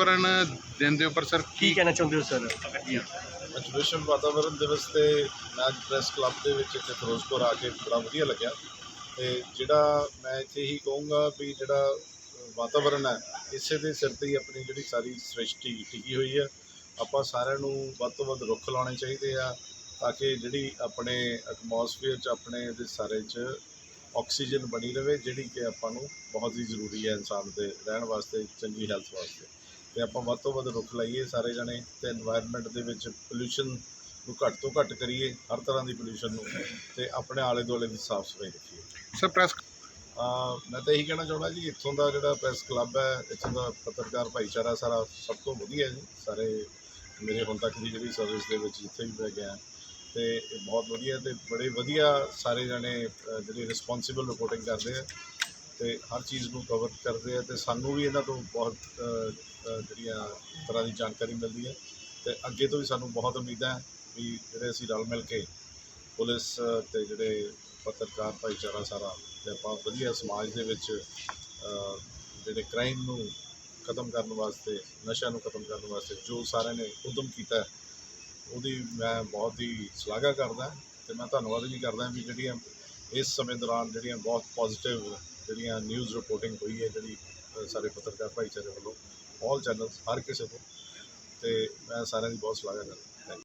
ਵਾਤਾਵਰਣ ਦਿਨ ਦੇ ਉੱਪਰ ਸਰ ਕੀ ਕਹਿਣਾ ਚਾਹੁੰਦੇ ਹੋ ਸਰ? ਅੱਜ ਵਿਸ਼ਵ ਵਾਤਾਵਰਣ ਦਿਵਸ ਤੇ ਮੈਂ ਅੱਜ ਪ੍ਰੈਸ ਕਲੱਬ ਦੇ ਵਿੱਚ ਇੱਥੇ ਫਿਰੋਜ਼ਪੁਰ ਆ ਕੇ ਬੜਾ ਵਧੀਆ ਲੱਗਿਆ। ਤੇ ਜਿਹੜਾ ਮੈਂ ਇੱਥੇ ਹੀ ਕਹੂੰਗਾ ਵੀ ਜਿਹੜਾ ਅ, ਵਾਤਾਵਰਣ ਹੈ ਇਸੇ ਦੇ ਸਿਰ ਤੇ ਹੀ ਆਪਣੀ ਜਿਹੜੀ ਸਾਰੀ ਸ੍ਰਿਸ਼ਟੀ ਟਿਕੀ ਹੋਈ ਹੈ। ਆਪਾਂ ਸਾਰਿਆਂ ਨੂੰ ਵੱਧ ਤੋਂ ਵੱਧ ਰੁੱਖ ਲਾਉਣੇ ਚਾਹੀਦੇ ਆ ਤਾਂ ਕਿ ਜਿਹੜੀ ਆਪਣੇ ਐਟਮੋਸਫੇਅਰ 'ਚ ਆਪਣੇ ਦੇ ਸਾਰੇ 'ਚ ਆਕਸੀਜਨ ਬਣੀ ਰਵੇ ਜਿਹੜੀ ਕਿ ਆਪਾਂ ਨੂੰ ਬਹੁਤ ਹੀ ਜ਼ਰੂਰੀ ਹੈ ਇਨਸਾਨ ਦੇ ਰਹਿਣ ਵਾਸਤੇ ਚੰਗੀ ਹੈਲਥ ਵਾਸਤੇ। ਤੇ ਆਪਾਂ ਵੱਧ ਤੋਂ ਵੱਧ ਰੁੱਖ ਲਾਈਏ ਸਾਰੇ ਜਣੇ ਤੇ এনवायरमेंट ਦੇ ਵਿੱਚ ਪੋਲੂਸ਼ਨ ਨੂੰ ਘੱਟ ਤੋਂ ਘੱਟ ਕਰੀਏ ਹਰ ਤਰ੍ਹਾਂ ਦੀ ਪੋਲੂਸ਼ਨ ਨੂੰ ਤੇ ਆਪਣੇ ਆਲੇ ਦੁਆਲੇ ਦੀ ਸਾਫ਼ ਸਫ਼ਾਈ ਰੱਖੀਏ ਸਰ ਪ੍ਰੈਸ ਮੈਂ ਤਾਂ ਇਹੀ ਕਹਿਣਾ ਚਾਹੁੰਦਾ ਜੀ ਇੱਥੋਂ ਦਾ ਜਿਹੜਾ ਪ੍ਰੈਸ ਕਲੱਬ ਹੈ ਇੱਥੋਂ ਦਾ ਪੱਤਰਕਾਰ ਭਾਈਚਾਰਾ ਸਾਰਾ ਸਭ ਤੋਂ ਵਧੀਆ ਜੀ। ਸਾਰੇ ਮੇਰੇ ਹੁਣ ਤੱਕ ਦੀ ਜਿਹੜੀ ਸਰਵਿਸ ਦੇ ਵਿੱਚ ਜਿੱਥੇ ਵੀ ਮੈਂ ਗਿਆ ਤੇ ਬਹੁਤ ਵਧੀਆ ਤੇ ਬੜੇ ਵਧੀਆ ਸਾਰੇ ਜਣੇ ਜਿਹੜੇ ਰਿਸਪੌਂਸਿਬਲ ਰਿਪੋਰਟਿੰਗ ਕਰਦੇ ਆ ਤੇ ਹਰ ਚੀਜ਼ ਨੂੰ ਕਵਰ ਕਰਦੇ ਆ ਤੇ ਸਾਨੂੰ ਵੀ ਇਹਨਾਂ ਤੋਂ ਬਹੁਤ ਜਿਹੜੀਆਂ ਤਰ੍ਹਾਂ ਦੀ ਜਾਣਕਾਰੀ ਮਿਲਦੀ ਹੈ ਤੇ ਅੱਗੇ ਤੋਂ ਵੀ ਸਾਨੂੰ ਬਹੁਤ ਉਮੀਦਾਂ ਹੈ ਵੀ ਜਿਹੜੇ ਅਸੀਂ ਰਲ ਮਿਲ ਕੇ ਪੁਲਿਸ ਤੇ ਜਿਹੜੇ ਪੱਤਰਕਾਰ ਭਾਈਚਾਰਾ ਸਾਰਾ ਤੇ ਆਪਾਂ ਵਧੀਆ ਸਮਾਜ ਦੇ ਵਿੱਚ ਜਿਹੜੇ ਕ੍ਰਾਈਮ ਨੂੰ ਖਤਮ ਕਰਨ ਵਾਸਤੇ, ਨਸ਼ਿਆਂ ਨੂੰ ਖਤਮ ਕਰਨ ਵਾਸਤੇ ਜੋ ਸਾਰਿਆਂ ਨੇ ਉਦਮ ਕੀਤਾ ਉਹਦੀ ਮੈਂ ਬਹੁਤ ਹੀ ਸ਼ਲਾਘਾ ਕਰਦਾ ਤੇ ਮੈਂ ਧੰਨਵਾਦ ਵੀ ਕਰਦਾ ਵੀ ਜਿਹੜੀਆਂ ਇਸ ਸਮੇਂ ਦੌਰਾਨ ਜਿਹੜੀਆਂ ਬਹੁਤ ਪੋਜ਼ਿਟਿਵ ਜਿਹੜੀਆਂ ਨਿਊਜ਼ ਰਿਪੋਰਟਿੰਗ ਹੋਈ ਹੈ ਜਿਹੜੀ ਅਹ, ਸਾਰੇ ਪੱਤਰਕਾਰ ਭਾਈਚਾਰੇ ਵੱਲੋਂ ਆਲ ਚੈਨਲਸ ਹਰ ਕਿਸੇ ਤੋਂ। ਤੇ ਮੈਂ ਸਾਰਿਆਂ ਦੀ ਬਹੁਤ ਸ਼ਲਾਘਾ ਕਰਦਾ।